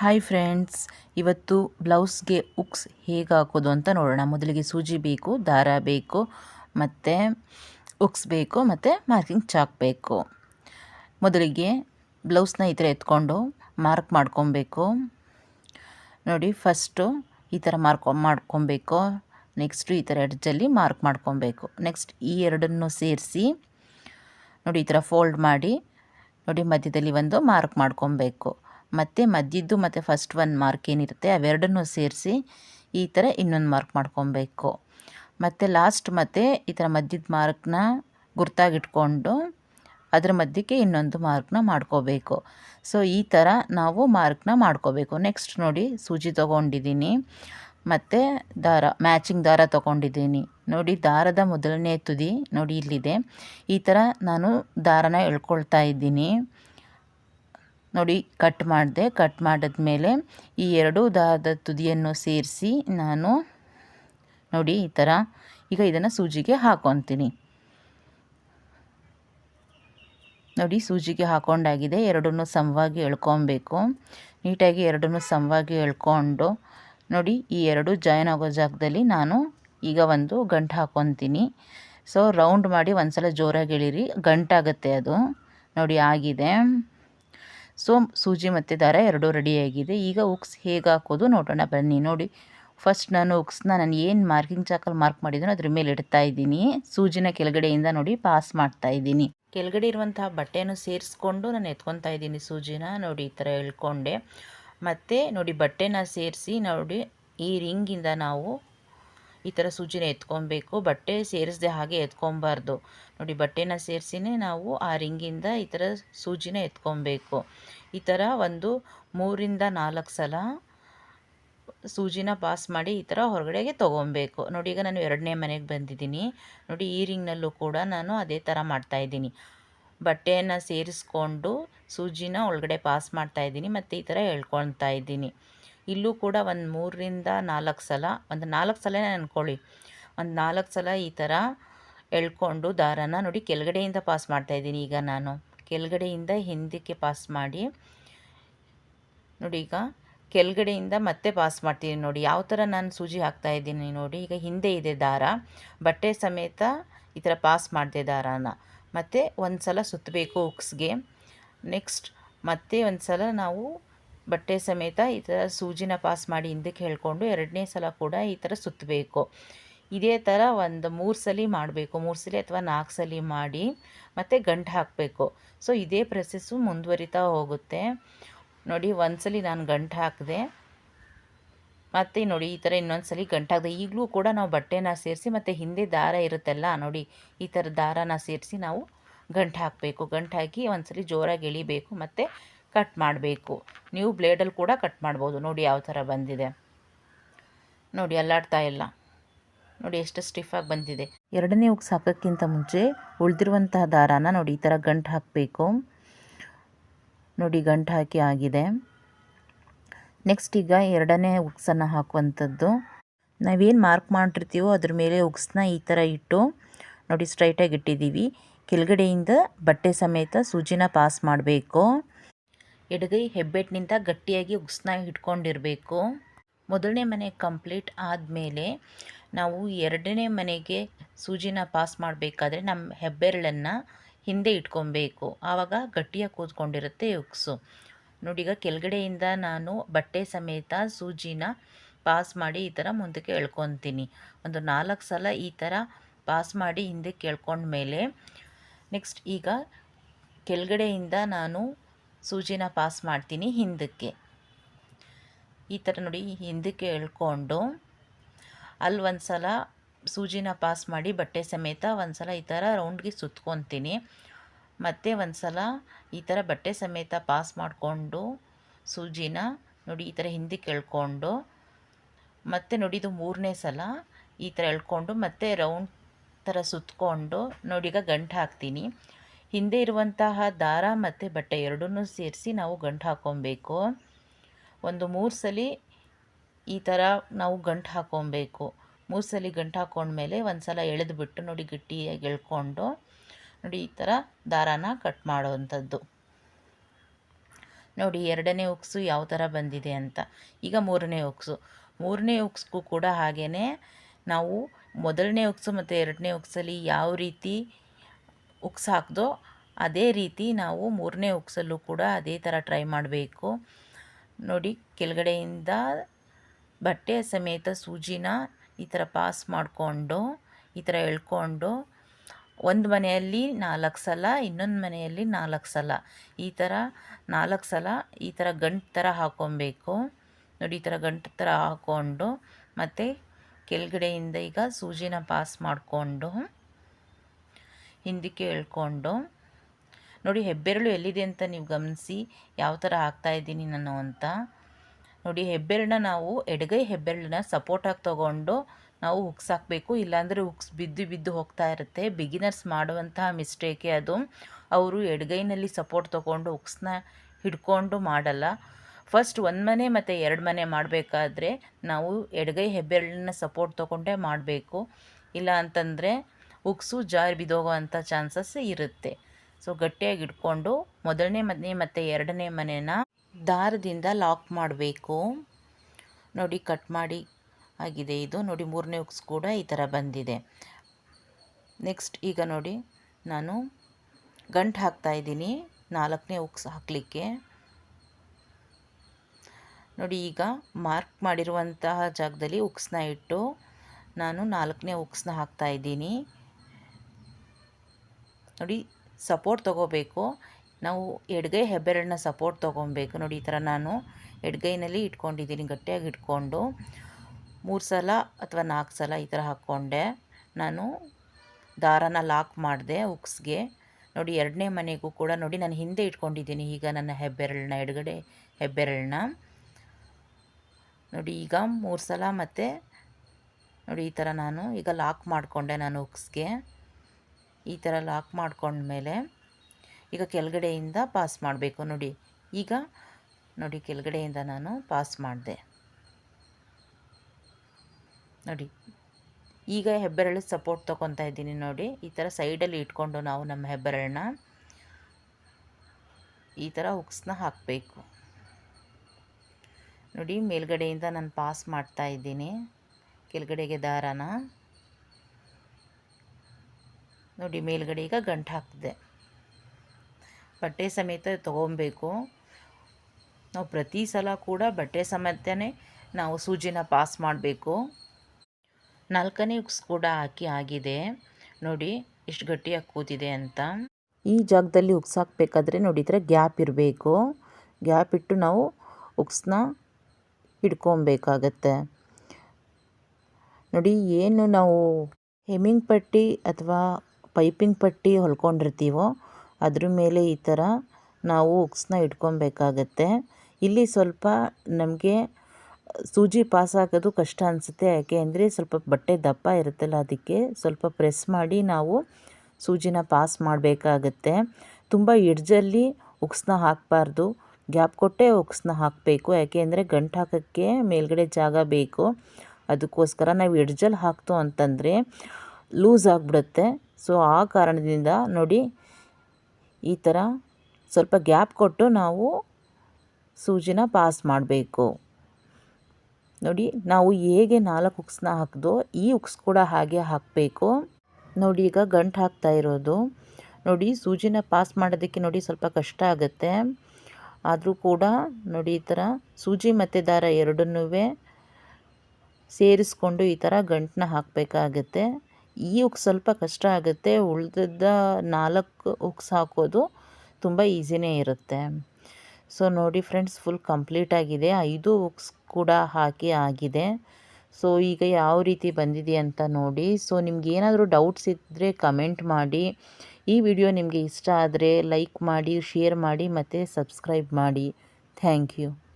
Hi friends ಇವತ್ತು ಬ್ಲೌಸ್ಗೆ ಉಕ್ಸ್ ಹೇಗೆ ಹಾಕೋದು ಅಂತ ನೋಡೋಣ. ಮೊದಲಿಗೆ ಸೂಜಿ ಬೇಕು, ದಾರ ಬೇಕು, ಮತ್ತು ಉಕ್ಸ್ ಬೇಕು, ಮತ್ತು ಮಾರ್ಕಿಂಗ್ ಚಾಕ್ ಬೇಕು. ಮೊದಲಿಗೆ ಬ್ಲೌಸ್ನ ಈ ಥರ ಎತ್ಕೊಂಡು ಮಾರ್ಕ್ ಮಾಡ್ಕೊಬೇಕು. ನೋಡಿ ಫಸ್ಟು ಈ ಥರ ಮಾರ್ಕ್ ಮಾಡ್ಕೊಬೇಕು. ನೆಕ್ಸ್ಟು ಈ ಥರ ಎಡ್ಜಲ್ಲಿ ಮಾರ್ಕ್ ಮಾಡ್ಕೊಬೇಕು. ನೆಕ್ಸ್ಟ್ ಈ ಎರಡನ್ನು ಸೇರಿಸಿ, ನೋಡಿ, ಈ ಥರ ಫೋಲ್ಡ್ ಮಾಡಿ, ನೋಡಿ, ಮಧ್ಯದಲ್ಲಿ ಒಂದು ಮಾರ್ಕ್ ಮಾಡ್ಕೊಬೇಕು. ಮತ್ತು ಮಧ್ಯದ್ದು ಮತ್ತು ಫಸ್ಟ್ ಒಂದು ಮಾರ್ಕ್ ಏನಿರುತ್ತೆ, ಅವೆರಡನ್ನೂ ಸೇರಿಸಿ ಈ ಥರ ಇನ್ನೊಂದು ಮಾರ್ಕ್ ಮಾಡ್ಕೊಬೇಕು. ಮತ್ತು ಲಾಸ್ಟ್ ಮತ್ತು ಈ ಥರ ಮಧ್ಯದ ಮಾರ್ಕ್ನ ಗುರ್ತಾಗಿಟ್ಕೊಂಡು ಅದರ ಮಧ್ಯಕ್ಕೆ ಇನ್ನೊಂದು ಮಾರ್ಕ್ನ ಮಾಡ್ಕೋಬೇಕು. ಸೊ ಈ ಥರ ನಾವು ಮಾರ್ಕ್ನ ಮಾಡ್ಕೋಬೇಕು. ನೆಕ್ಸ್ಟ್ ನೋಡಿ ಸೂಜಿ ತೊಗೊಂಡಿದ್ದೀನಿ. ಮತ್ತು ದಾರ ಮ್ಯಾಚಿಂಗ್ ದಾರ ತೊಗೊಂಡಿದ್ದೀನಿ. ನೋಡಿ ದಾರದ ಮೊದಲನೇ ತುದಿ ನೋಡಿ ಇಲ್ಲಿದೆ. ಈ ಥರ ನಾನು ದಾರನ ಎಳ್ಕೊಳ್ತಾ ಇದ್ದೀನಿ. ನೋಡಿ ಕಟ್ ಮಾಡಿದೆ. ಕಟ್ ಮಾಡಿದ್ಮೇಲೆ ಈ ಎರಡು ದಾದ ತುದಿಯನ್ನು ಸೇರಿಸಿ ನಾನು ನೋಡಿ ಈ ಥರ ಈಗ ಇದನ್ನು ಸೂಜಿಗೆ ಹಾಕೊತೀನಿ. ನೋಡಿ, ಸೂಜಿಗೆ ಹಾಕೊಂಡಾಗಿದೆ. ಎರಡನ್ನೂ ಸಮವಾಗಿ ಎಳ್ಕೊಬೇಕು. ನೀಟಾಗಿ ಎರಡನ್ನೂ ಸಮವಾಗಿ ಎಳ್ಕೊಂಡು ನೋಡಿ, ಈ ಎರಡು ಜಾಯಿನ್ ಆಗೋ ಜಾಗದಲ್ಲಿ ನಾನು ಈಗ ಒಂದು ಗಂಟು ಹಾಕೊತೀನಿ. ಸೊ ರೌಂಡ್ ಮಾಡಿ ಒಂದು ಸಲ ಜೋರಾಗಿ ಎಳೀರಿ. ಗಂಟಾಗುತ್ತೆ ಅದು. ನೋಡಿ, ಆಗಿದೆ. ಸೊ ಸೂಜಿ ಮತ್ತು ದಾರ ಎರಡೂ ರೆಡಿಯಾಗಿದೆ ಈಗ ಉಕ್ಸ್ ಹೇಗೆ ಹಾಕೋದು ನೋಡೋಣ. ಬನ್ನಿ ನೋಡಿ. ಫಸ್ಟ್ ನಾನು ಉಕ್ಸ್ನ ನಾನು ಏನು ಮಾರ್ಕಿಂಗ್ ಚಾಕಲ್ಲಿ ಮಾರ್ಕ್ ಮಾಡಿದ್ದೀನೋ ಅದ್ರ ಮೇಲೆ ಇಡ್ತಾ ಇದ್ದೀನಿ. ಸೂಜಿನ ಕೆಳಗಡೆಯಿಂದ ನೋಡಿ ಪಾಸ್ ಮಾಡ್ತಾ ಇದ್ದೀನಿ. ಕೆಳಗಡೆ ಇರುವಂತಹ ಬಟ್ಟೆಯನ್ನು ಸೇರಿಸ್ಕೊಂಡು ನಾನು ಎತ್ಕೊತಾ ಇದ್ದೀನಿ ಸೂಜಿನ. ನೋಡಿ ಈ ಥರ ಎಳ್ಕೊಂಡೆ ಮತ್ತು ನೋಡಿ ಬಟ್ಟೆನ ಸೇರಿಸಿ ನೋಡಿ ಈ ರಿಂಗಿಂದ ನಾವು ಈ ಥರ ಸೂಜಿನ ಎತ್ಕೊಬೇಕು, ಬಟ್ಟೆ ಸೇರಿಸದೆ ಹಾಗೆ ಎತ್ಕೊಬಾರ್ದು. ನೋಡಿ, ಬಟ್ಟೆನ ಸೇರಿಸಿನೇ ನಾವು ಆ ರಿಂಗಿಂದ ಈ ಥರ ಸೂಜಿನ ಎತ್ಕೊಬೇಕು. ಈ ಥರ ಒಂದು ಮೂರಿಂದ ನಾಲ್ಕು ಸಲ ಸೂಜಿನ ಪಾಸ್ ಮಾಡಿ ಈ ಥರ ಹೊರಗಡೆಗೆ ತೊಗೊಬೇಕು. ನೋಡಿ, ಈಗ ನಾನು ಎರಡನೇ ಮನೆಗೆ ಬಂದಿದ್ದೀನಿ. ನೋಡಿ, ಈ ರಿಂಗ್ನಲ್ಲೂ ಕೂಡ ನಾನು ಅದೇ ಥರ ಮಾಡ್ತಾಯಿದ್ದೀನಿ ಬಟ್ಟೆಯನ್ನು ಸೇರಿಸ್ಕೊಂಡು ಸೂಜಿನ ಒಳಗಡೆ ಪಾಸ್ ಮಾಡ್ತಾಯಿದ್ದೀನಿ ಮತ್ತು ಈ ಥರ ಎಳ್ಕೊಳ್ತಾ ಇದ್ದೀನಿ. ಇಲ್ಲೂ ಕೂಡ ಒಂದು ಮೂರರಿಂದ ನಾಲ್ಕು ಸಲ, ಒಂದು ನಾಲ್ಕು ಸಲ ಅಂದ್ಕೊಳ್ಳಿ ಒಂದು ನಾಲ್ಕು ಸಲ ಈ ಥರ ಎಳ್ಕೊಂಡು ದಾರನ ನೋಡಿ ಕೆಳಗಡೆಯಿಂದ ಪಾಸ್ ಮಾಡ್ತಾಯಿದ್ದೀನಿ ಈಗ ನಾನು. ಕೆಳಗಡೆಯಿಂದ ಹಿಂದಕ್ಕೆ ಪಾಸ್ ಮಾಡಿ, ನೋಡಿ ಈಗ ಕೆಳಗಡೆಯಿಂದ ಮತ್ತೆ ಪಾಸ್ ಮಾಡ್ತೀನಿ ನೋಡಿ. ಯಾವ ಥರ ನಾನು ಸೂಜಿ ಹಾಕ್ತಾ ಇದ್ದೀನಿ ನೋಡಿ. ಈಗ ಹಿಂದೆ ಇದೆ ದಾರ, ಬಟ್ಟೆ ಸಮೇತ ಈ ಥರ ಪಾಸ್ ಮಾಡಿದೆ ದಾರಾನ. ಮತ್ತು ಒಂದು ಸಲ ಸುತ್ತಬೇಕು ಉಕ್ಸ್ಗೆ. ನೆಕ್ಸ್ಟ್ ಮತ್ತೆ ಒಂದು ಸಲ ನಾವು ಬಟ್ಟೆ ಸಮೇತ ಈ ಥರ ಸೂಜಿನ ಪಾಸ್ ಮಾಡಿ ಹಿಂದಕ್ಕೆ ಹೇಳ್ಕೊಂಡು ಎರಡನೇ ಸಲ ಕೂಡ ಈ ಥರ ಸುತ್ತಬೇಕು. ಇದೇ ಥರ ಒಂದು ಮೂರು ಸಲ ಮಾಡಬೇಕು. ಮೂರು ಸಲ ಅಥವಾ ನಾಲ್ಕು ಸಲ ಮಾಡಿ ಮತ್ತು ಗಂಟು ಹಾಕಬೇಕು. ಸೊ ಇದೇ ಪ್ರೊಸೆಸ್ಸು ಮುಂದುವರಿತಾ ಹೋಗುತ್ತೆ. ನೋಡಿ, ಒಂದು ಸಲ ನಾನು ಗಂಟು ಹಾಕಿದೆ, ಮತ್ತು ನೋಡಿ ಈ ಥರ ಇನ್ನೊಂದು ಸಲ ಗಂಟು ಹಾಕಿದೆ. ಈಗಲೂ ಕೂಡ ನಾವು ಬಟ್ಟೆನ ಸೇರಿಸಿ ಮತ್ತು ಹಿಂದೆ ದಾರ ಇರುತ್ತಲ್ಲ, ನೋಡಿ ಈ ಥರ ದಾರನ ಸೇರಿಸಿ ನಾವು ಗಂಟು ಹಾಕಬೇಕು. ಗಂಟು ಹಾಕಿ ಒಂದು ಸಲ ಜೋರಾಗಿ ಎಳಿಬೇಕು. ಮತ್ತು ಕಟ್ ಮಾಡಬೇಕು. ನೀವು ಬ್ಲೇಡಲ್ಲಿ ಕೂಡ ಕಟ್ ಮಾಡ್ಬೋದು. ನೋಡಿ ಯಾವ ಥರ ಬಂದಿದೆ. ನೋಡಿ, ಅಲ್ಲಾಡ್ತಾ ಇಲ್ಲ. ನೋಡಿ, ಎಷ್ಟು ಸ್ಟಿಫಾಗಿ ಬಂದಿದೆ. ಎರಡನೇ ಉಕ್ಸ್ ಹಾಕೋಕ್ಕಿಂತ ಮುಂಚೆ ಉಳಿದಿರುವಂತಹ ದಾರಾನ ನೋಡಿ, ಈ ಥರ ಗಂಟು ಹಾಕಬೇಕು. ನೋಡಿ, ಗಂಟು ಹಾಕಿ ಆಗಿದೆ. ನೆಕ್ಸ್ಟ್ ಈಗ ಎರಡನೇ ಉಕ್ಸನ್ನು ಹಾಕುವಂಥದ್ದು. ನಾವೇನು ಮಾರ್ಕ್ ಮಾಡಿರ್ತೀವೋ ಅದ್ರ ಮೇಲೆ ಉಕ್ಸನ್ನ ಈ ಥರ ಇಟ್ಟು ನೋಡಿ ಸ್ಟ್ರೈಟಾಗಿ ಇಟ್ಟಿದ್ದೀವಿ. ಕೆಳಗಡೆಯಿಂದ ಬಟ್ಟೆ ಸಮೇತ ಸೂಜಿನ ಪಾಸ್ ಮಾಡಬೇಕು. ಎಡಗೈ ಹೆಬ್ಬೆಟ್ಟಿನಿಂದ ಗಟ್ಟಿಯಾಗಿ ಉಗ್ಸ್ನ ಇಟ್ಕೊಂಡಿರಬೇಕು ಮೊದಲನೇ ಮನೆ ಕಂಪ್ಲೀಟ್ ಆದಮೇಲೆ ನಾವು ಎರಡನೇ ಮನೆಗೆ ಸೂಜಿನ ಪಾಸ್ ಮಾಡಬೇಕಾದ್ರೆ ನಮ್ಮ ಹೆಬ್ಬೆರಳನ್ನು ಹಿಂದೆ ಇಟ್ಕೊಬೇಕು. ಆವಾಗ ಗಟ್ಟಿಯಾಗಿ ಕೂತ್ಕೊಂಡಿರುತ್ತೆ ಉಕ್ಸು. ನೋಡಿ, ಈಗ ಕೆಳಗಡೆಯಿಂದ ನಾನು ಬಟ್ಟೆ ಸಮೇತ ಸೂಜಿನ ಪಾಸ್ ಮಾಡಿ ಈ ಥರ ಮುಂದಕ್ಕೆ ಎಳ್ಕೊತೀನಿ. ಒಂದು ನಾಲ್ಕು ಸಲ ಈ ಥರ ಪಾಸ್ ಮಾಡಿ ಹಿಂದೆ ಕೇಳ್ಕೊಂಡ್ಮೇಲೆ ನೆಕ್ಸ್ಟ್ ಈಗ ಕೆಳಗಡೆಯಿಂದ ನಾನು ಸೂಜಿನ ಪಾಸ್ ಮಾಡ್ತೀನಿ ಹಿಂದಕ್ಕೆ. ಈ ಥರ ನೋಡಿ ಹಿಂದಕ್ಕೆ ಎಳ್ಕೊಂಡು ಅಲ್ಲಿ ಒಂದು ಸಲ ಸೂಜಿನ ಪಾಸ್ ಮಾಡಿ ಬಟ್ಟೆ ಸಮೇತ ಒಂದು ಸಲ ಈ ಥರ ರೌಂಡ್ಗೆ ಸುತ್ಕೊತೀನಿ. ಮತ್ತು ಒಂದು ಸಲ ಈ ಥರ ಬಟ್ಟೆ ಸಮೇತ ಪಾಸ್ ಮಾಡಿಕೊಂಡು ಸೂಜಿನ ನೋಡಿ ಈ ಥರ ಹಿಂದಕ್ಕೆ ಎಳ್ಕೊಂಡು ಮತ್ತು ನೋಡಿ ಇದು ಮೂರನೇ ಸಲ ಈ ಥರ ಎಳ್ಕೊಂಡು ಮತ್ತೆ ರೌಂಡ್ ಥರ ಸುತ್ತಕೊಂಡು ನೋಡಿ ಈಗ ಗಂಟು ಹಾಕ್ತೀನಿ. ಹಿಂದೆ ಇರುವಂತಹ ದಾರ ಮತ್ತು ಬಟ್ಟೆ ಎರಡನ್ನೂ ಸೇರಿಸಿ ನಾವು ಗಂಟು ಹಾಕ್ಕೊಬೇಕು ಒಂದು ಮೂರು ಸಲ ಈ ಥರ ನಾವು ಗಂಟು ಹಾಕ್ಕೊಬೇಕು ಮೂರು ಸಲ ಗಂಟು ಹಾಕೊಂಡ್ಮೇಲೆ ಒಂದು ಸಲ ಎಳೆದುಬಿಟ್ಟು ನೋಡಿ ಗಟ್ಟಿಯಾಗಿ ಎಳ್ಕೊಂಡು ನೋಡಿ ಈ ಥರ ದಾರಾನ ಕಟ್ ಮಾಡುವಂಥದ್ದು. ನೋಡಿ ಎರಡನೇ ಉಕ್ಸು ಯಾವ ಥರ ಬಂದಿದೆ ಅಂತ. ಈಗ ಮೂರನೇ ಉಕ್ಸು. ಮೂರನೇ ಉಕ್ಸ್ಗೂ ಕೂಡ ಹಾಗೆಯೇ ನಾವು ಮೊದಲನೇ ಉಕ್ಸು ಮತ್ತು ಎರಡನೇ ಉಕ್ಸಲ್ಲಿ ಯಾವ ರೀತಿ ಉಕ್ಸ್ ಹಾಕಿದೋ ಅದೇ ರೀತಿ ನಾವು ಮೂರನೇ ಉಕ್ಸಲ್ಲೂ ಕೂಡ ಅದೇ ಥರ ಟ್ರೈ ಮಾಡಬೇಕು. ನೋಡಿ, ಕೆಳಗಡೆಯಿಂದ ಬಟ್ಟೆ ಸಮೇತ ಸೂಜಿನ ಈ ಥರ ಪಾಸ್ ಮಾಡಿಕೊಂಡು, ಈ ಥರ ಎಳ್ಕೊಂಡು, ಒಂದು ಮನೆಯಲ್ಲಿ ನಾಲ್ಕು ಸಲ, ಇನ್ನೊಂದು ಮನೆಯಲ್ಲಿ ನಾಲ್ಕು ಸಲ, ಈ ಥರ ನಾಲ್ಕು ಸಲ ಈ ಥರ ಗಂಟು ಥರ ಹಾಕ್ಕೊಬೇಕು ನೋಡಿ, ಈ ಥರ ಗಂಟು ಥರ ಹಾಕ್ಕೊಂಡು ಮತ್ತು ಕೆಳಗಡೆಯಿಂದ ಈಗ ಸೂಜಿನ ಪಾಸ್ ಮಾಡಿಕೊಂಡು ಹಿಂದಕ್ಕೆ ಎಳ್ಕೊಂಡು ನೋಡಿ, ಹೆಬ್ಬೆರಳು ಎಲ್ಲಿದೆ ಅಂತ ನೀವು ಗಮನಿಸಿ. ಯಾವ ಥರ ಇದ್ದೀನಿ ನಾನು ಅಂತ. ನೋಡಿ, ಹೆಬ್ಬೆರಳನ್ನ ನಾವು ಎಡಗೈ ಹೆಬ್ಬೆರಳನ್ನ ಸಪೋರ್ಟಾಗಿ ತೊಗೊಂಡು ನಾವು ಹುಕ್ಸ್ ಹಾಕಬೇಕು. ಇಲ್ಲಾಂದರೆ ಹುಕ್ಸ್ ಬಿದ್ದು ಬಿದ್ದು ಹೋಗ್ತಾ ಇರುತ್ತೆ. ಬಿಗಿನರ್ಸ್ ಮಾಡುವಂತಹ ಮಿಸ್ಟೇಕೆ ಅದು. ಅವರು ಎಡಗೈನಲ್ಲಿ ಸಪೋರ್ಟ್ ತೊಗೊಂಡು ಹುಕ್ಸ್ನ ಹಿಡ್ಕೊಂಡು ಮಾಡಲ್ಲ. ಫಸ್ಟ್ ಒಂದು ಮನೆ ಮತ್ತು ಎರಡು ಮನೆ ಮಾಡಬೇಕಾದ್ರೆ ನಾವು ಎಡಗೈ ಹೆಬ್ಬೆರಳನ್ನ ಸಪೋರ್ಟ್ ತೊಗೊಂಡೇ ಮಾಡಬೇಕು. ಇಲ್ಲ ಅಂತಂದರೆ ಉಕ್ಸು ಜಾರಿ ಬಿದ್ದೋಗೋವಂಥ ಚಾನ್ಸಸ್ ಇರುತ್ತೆ. ಸೊ, ಗಟ್ಟಿಯಾಗಿ ಇಟ್ಕೊಂಡು ಮೊದಲನೇ ಮನೆ ಮತ್ತು ಎರಡನೇ ಮನೆನ ದಾರದಿಂದ ಲಾಕ್ ಮಾಡಬೇಕು. ನೋಡಿ, ಕಟ್ ಮಾಡಿ ಆಗಿದೆ ಇದು. ನೋಡಿ, ಮೂರನೇ ಉಕ್ಸ್ ಕೂಡ ಈ ಥರ ಬಂದಿದೆ. ನೆಕ್ಸ್ಟ್ ಈಗ ನೋಡಿ, ನಾನು ಗಂಟು ಹಾಕ್ತಾ ಇದ್ದೀನಿ. ನಾಲ್ಕನೇ ಉಕ್ಸ್ ಹಾಕಲಿಕ್ಕೆ. ನೋಡಿ, ಈಗ ಮಾರ್ಕ್ ಮಾಡಿರುವಂತಹ ಜಾಗದಲ್ಲಿ ಉಕ್ಸ್ನ ಇಟ್ಟು ನಾನು ನಾಲ್ಕನೇ ಉಕ್ಸ್ನ ಹಾಕ್ತಾ ಇದ್ದೀನಿ. ನೋಡಿ ಸಪೋರ್ಟ್ ತೊಗೋಬೇಕು. ನಾವು ಎಡ್ಗೈ ಹೆಬ್ಬೆರಳನ್ನ ಸಪೋರ್ಟ್ ತೊಗೊಬೇಕು. ನೋಡಿ, ಈ ಥರ ನಾನು ಎಡಗೈನಲ್ಲಿ ಇಟ್ಕೊಂಡಿದ್ದೀನಿ, ಗಟ್ಟಿಯಾಗಿ ಇಟ್ಕೊಂಡು. ಮೂರು ಸಲ ಅಥವಾ ನಾಲ್ಕು ಸಲ ಈ ಥರ ಹಾಕ್ಕೊಂಡೆ. ನಾನು ದಾರನ ಲಾಕ್ ಮಾಡಿದೆ ಉಕ್ಸ್ಗೆ. ನೋಡಿ, ಎರಡನೇ ಮನೆಗೂ ಕೂಡ ನೋಡಿ, ನಾನು ಹಿಂದೆ ಇಟ್ಕೊಂಡಿದ್ದೀನಿ ಈಗ ನನ್ನ ಹೆಬ್ಬೆರಳನ್ನ, ಎಡಗಡೆ ಹೆಬ್ಬೆರಳನ್ನ. ನೋಡಿ, ಈಗ ಮೂರು ಸಲ ಮತ್ತು ನೋಡಿ, ಈ ಥರ ನಾನು ಈಗ ಲಾಕ್ ಮಾಡಿಕೊಂಡೆ ನಾನು ಉಕ್ಸ್ಗೆ. ಈ ಥರ ಲಾಕ್ ಮಾಡ್ಕೊಂಡ್ಮೇಲೆ ಈಗ ಕೆಳಗಡೆಯಿಂದ ಪಾಸ್ ಮಾಡಬೇಕು. ನೋಡಿ, ಈಗ ನೋಡಿ, ಕೆಳಗಡೆಯಿಂದ ನಾನು ಪಾಸ್ ಮಾಡಿದೆ. ನೋಡಿ, ಈಗ ಹೆಬ್ಬೆರಳು ಸಪೋರ್ಟ್ ತೊಗೊತಾ ಇದ್ದೀನಿ. ನೋಡಿ, ಈ ಥರ ಸೈಡಲ್ಲಿ ಇಟ್ಕೊಂಡು ನಾವು ನಮ್ಮ ಹೆಬ್ಬೆರಳನ್ನ ಈ ಥರ ಉಕ್ಸ್ನ ಹಾಕಬೇಕು. ನೋಡಿ, ಮೇಲ್ಗಡೆಯಿಂದ ನಾನು ಪಾಸ್ ಮಾಡ್ತಾ ಇದ್ದೀನಿ. ಕೆಳಗಡೆಗೆ ದಾರನ. ನೋಡಿ, ಮೇಲ್ಗಡೆ ಈಗ ಗಂಟು ಹಾಕಿದೆ ಬಟ್ಟೆ ಸಮೇತ ತೊಗೊಬೇಕು. ನಾವು ಪ್ರತಿ ಸಲ ಕೂಡ ಬಟ್ಟೆ ಸಮೇತನೇ ನಾವು ಸೂಜಿನ ಪಾಸ್ ಮಾಡಬೇಕು. ನಾಲ್ಕನೇ ಉಕ್ಸ್ ಕೂಡ ಹಾಕಿ ಆಗಿದೆ. ನೋಡಿ ಎಷ್ಟು ಗಟ್ಟಿಯಾಗಿ ಕೂತಿದೆ ಅಂತ. ಈ ಜಾಗದಲ್ಲಿ ಉಕ್ಸ್ ಹಾಕಬೇಕಾದ್ರೆ ನೋಡಿ ಥರ ಗ್ಯಾಪ್ ಇರಬೇಕು. ಗ್ಯಾಪ್ ಇಟ್ಟು ನಾವು ಉಕ್ಸ್ನ ಹಿಡ್ಕೊಬೇಕಾಗತ್ತೆ. ನೋಡಿ, ಏನು ನಾವು ಹೆಮ್ಮಿಂಗ್ ಪಟ್ಟಿ ಅಥವಾ ಪೈಪಿಂಗ್ ಪಟ್ಟಿ ಹೊಲ್ಕೊಂಡಿರ್ತೀವೋ, ಅದ್ರ ಮೇಲೆ ಈ ಥರ ನಾವು ಉಕ್ಸ್ನ ಇಟ್ಕೊಬೇಕಾಗತ್ತೆ. ಇಲ್ಲಿ ಸ್ವಲ್ಪ ನಮಗೆ ಸೂಜಿ ಪಾಸ್ ಆಗೋದು ಕಷ್ಟ ಅನಿಸುತ್ತೆ. ಯಾಕೆ ಅಂದರೆ ಸ್ವಲ್ಪ ಬಟ್ಟೆ ದಪ್ಪ ಇರುತ್ತಲ್ಲ, ಅದಕ್ಕೆ ಸ್ವಲ್ಪ ಪ್ರೆಸ್ ಮಾಡಿ ನಾವು ಸೂಜಿನ ಪಾಸ್ ಮಾಡಬೇಕಾಗತ್ತೆ. ತುಂಬ ಎಡ್ಜಲ್ಲಿ ಉಕ್ಸ್ನ ಹಾಕಬಾರ್ದು. ಗ್ಯಾಪ್ ಕೊಟ್ಟೆ ಉಕ್ಸ್ನ ಹಾಕಬೇಕು. ಯಾಕೆ ಅಂದರೆ ಗಂಟು ಹಾಕೋಕ್ಕೆ ಮೇಲ್ಗಡೆ ಜಾಗ ಬೇಕು. ಅದಕ್ಕೋಸ್ಕರ ನಾವು ಎಡ್ಜಲ್ಲಿ ಹಾಕ್ತು ಅಂತಂದರೆ ಲೂಸ್ ಆಗಿಬಿಡುತ್ತೆ. ಸೊ ಆ ಕಾರಣದಿಂದ ನೋಡಿ ಈ ಥರ ಸ್ವಲ್ಪ ಗ್ಯಾಪ್ ಕೊಟ್ಟು ನಾವು ಸೂಜಿನ ಪಾಸ್ ಮಾಡಬೇಕು. ನೋಡಿ ನಾವು ಹೇಗೆ ನಾಲ್ಕು ಉಕ್ಸ್ನ ಹಾಕಿದೋ ಈ ಉಕ್ಸ್ ಕೂಡ ಹಾಗೆ ಹಾಕಬೇಕು. ನೋಡಿ ಈಗ ಗಂಟು ಹಾಕ್ತಾ ಇರೋದು. ನೋಡಿ ಸೂಜಿನ ಪಾಸ್ ಮಾಡೋದಕ್ಕೆ ನೋಡಿ ಸ್ವಲ್ಪ ಕಷ್ಟ ಆಗುತ್ತೆ. ಆದರೂ ಕೂಡ ನೋಡಿ ಈ ಥರ ಸೂಜಿ ಮತ್ತು ದಾರ ಎರಡನ್ನೂ ಸೇರಿಸ್ಕೊಂಡು ಈ ಥರ ಗಂಟನ್ನ ಹಾಕಬೇಕಾಗತ್ತೆ. ಈ ಉಕ್ಸ್ ಸ್ವಲ್ಪ ಕಷ್ಟ ಆಗುತ್ತೆ. ಉಳಿದ ನಾಲ್ಕು ಉಕ್ಸ್ ಹಾಕೋದು ತುಂಬ ಈಸಿನೇ ಇರುತ್ತೆ. ಸೊ, ನೋಡಿ ಫ್ರೆಂಡ್ಸ್, ಫುಲ್ ಕಂಪ್ಲೀಟ್ ಆಗಿದೆ. ಐದು ಉಕ್ಸ್ ಕೂಡ ಹಾಕಿ ಆಗಿದೆ. ಸೊ, ಈಗ ಯಾವ ರೀತಿ ಬಂದಿದೆ ಅಂತ ನೋಡಿ. ಸೊ, ನಿಮ್ಗೆ ಏನಾದರೂ ಡೌಟ್ಸ್ ಇದ್ದರೆ ಕಮೆಂಟ್ ಮಾಡಿ. ಈ ವಿಡಿಯೋ ನಿಮಗೆ ಇಷ್ಟ ಆದರೆ ಲೈಕ್ ಮಾಡಿ, ಶೇರ್ ಮಾಡಿ ಮತ್ತು ಸಬ್ಸ್ಕ್ರೈಬ್ ಮಾಡಿ. Thank you.